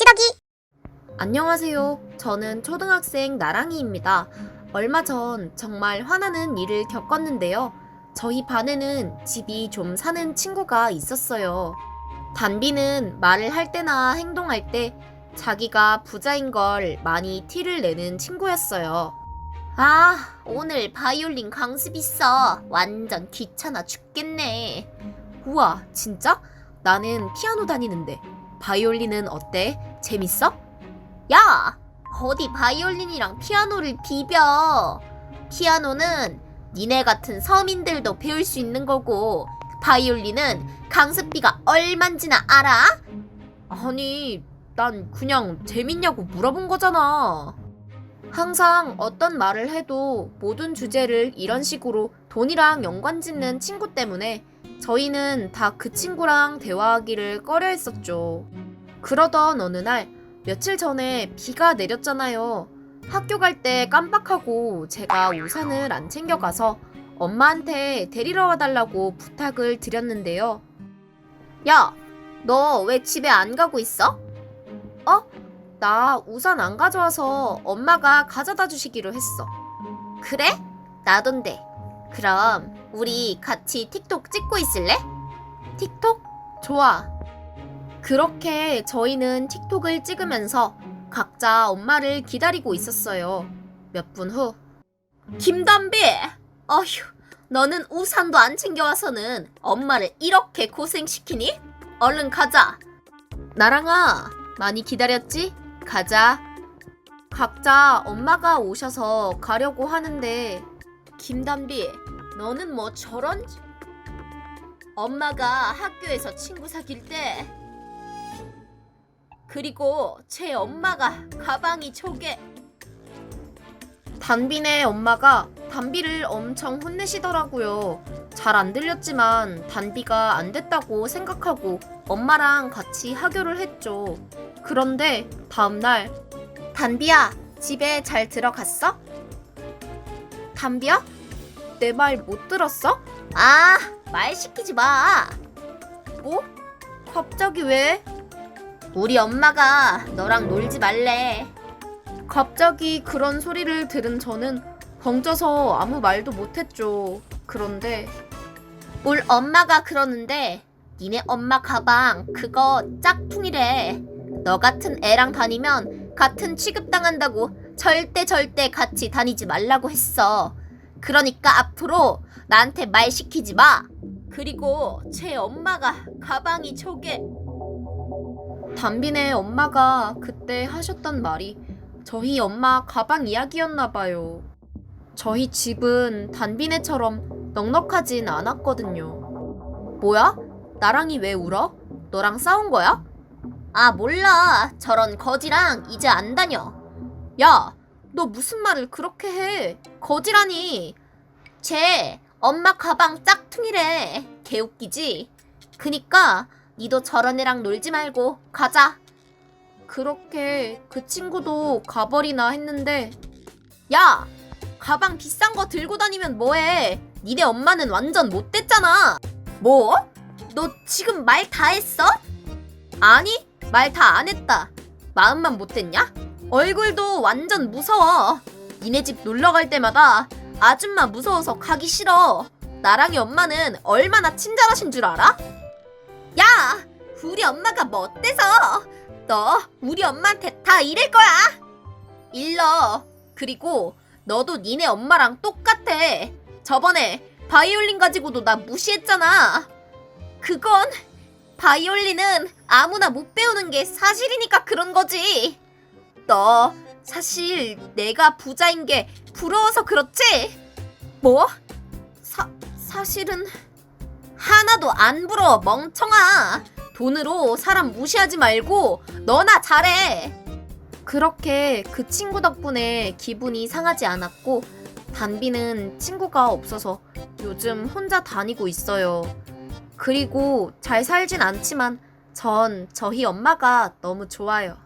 찌덕이 안녕하세요. 저는 초등학생 나랑이입니다. 얼마 전 정말 화나는 일을 겪었는데요. 저희 반에는 집이 좀 사는 친구가 있었어요. 단비는 말을 할 때나 행동할 때 자기가 부자인 걸 많이 티를 내는 친구였어요. 아, 오늘 바이올린 강습 있어. 완전 귀찮아 죽겠네. 우와, 진짜? 나는 피아노 다니는데. 바이올린은 어때? 재밌어? 야! 어디 바이올린이랑 피아노를 비벼. 피아노는 니네 같은 서민들도 배울 수 있는 거고, 바이올린은 강습비가 얼만지나 알아? 아니, 난 그냥 재밌냐고 물어본 거잖아. 항상 어떤 말을 해도 모든 주제를 이런 식으로 돈이랑 연관 짓는 친구 때문에 저희는 다 그 친구랑 대화하기를 꺼려 했었죠. 그러던 어느 날 며칠 전에 비가 내렸잖아요. 학교 갈 때 깜빡하고 제가 우산을 안 챙겨가서 엄마한테 데리러 와달라고 부탁을 드렸는데요. 야, 너 왜 집에 안 가고 있어? 어? 나 우산 안 가져와서 엄마가 가져다 주시기로 했어. 그래? 나던데. 그럼 우리 같이 틱톡 찍고 있을래? 틱톡? 좋아. 그렇게 저희는 틱톡을 찍으면서 각자 엄마를 기다리고 있었어요. 몇 분 후. 김담비! 어휴, 너는 우산도 안 챙겨와서는 엄마를 이렇게 고생시키니? 얼른 가자. 나랑아, 많이 기다렸지? 가자. 각자 엄마가 오셔서 가려고 하는데, 김담비, 너는 뭐 저런? 엄마가 학교에서 친구 사귈 때, 그리고 제 엄마가 가방이 저게 단비네 엄마가 단비를 엄청 혼내시더라고요. 잘 안 들렸지만 단비가 안 됐다고 생각하고 엄마랑 같이 하교를 했죠. 그런데 다음날 단비야 집에 잘 들어갔어? 단비야? 내 말 못 들었어? 아, 말 시키지 마. 뭐? 갑자기 왜? 우리 엄마가 너랑 놀지 말래. 갑자기 그런 소리를 들은 저는 벙쪄서 아무 말도 못했죠. 그런데 뭘 엄마가 그러는데 니네 엄마 가방 그거 짝퉁이래. 너 같은 애랑 다니면 같은 취급당한다고 절대 절대 같이 다니지 말라고 했어. 그러니까 앞으로 나한테 말 시키지 마. 그리고 제 엄마가 가방이 저게 담비네 엄마가 그때 하셨던 말이 저희 엄마 가방 이야기였나 봐요. 저희 집은 단비네처럼 넉넉하진 않았거든요. 뭐야? 나랑이 왜 울어? 너랑 싸운 거야? 아, 몰라. 저런 거지랑 이제 안 다녀. 야, 너 무슨 말을 그렇게 해? 거지라니. 쟤 엄마 가방 짝퉁이래. 개웃기지? 그니까 니도 저런 애랑 놀지 말고 가자. 그렇게 그 친구도 가버리나 했는데 야! 가방 비싼 거 들고 다니면 뭐해? 니네 엄마는 완전 못됐잖아. 뭐? 너 지금 말 다 했어? 아니, 말 다 안 했다. 마음만 못했냐? 얼굴도 완전 무서워. 니네 집 놀러 갈 때마다 아줌마 무서워서 가기 싫어. 나랑이 엄마는 얼마나 친절하신 줄 알아? 야! 우리 엄마가 뭐 어때서? 너 우리 엄마한테 다 이럴 거야! 일러. 그리고 너도 니네 엄마랑 똑같아. 저번에 바이올린 가지고도 나 무시했잖아. 그건 바이올린은 아무나 못 배우는 게 사실이니까 그런 거지. 너 사실 내가 부자인 게 부러워서 그렇지? 뭐? 사, 사실은 하나도 안 부러워 멍청아. 돈으로 사람 무시하지 말고 너나 잘해. 그렇게 그 친구 덕분에 기분이 상하지 않았고 단비는 친구가 없어서 요즘 혼자 다니고 있어요. 그리고 잘 살진 않지만 전 저희 엄마가 너무 좋아요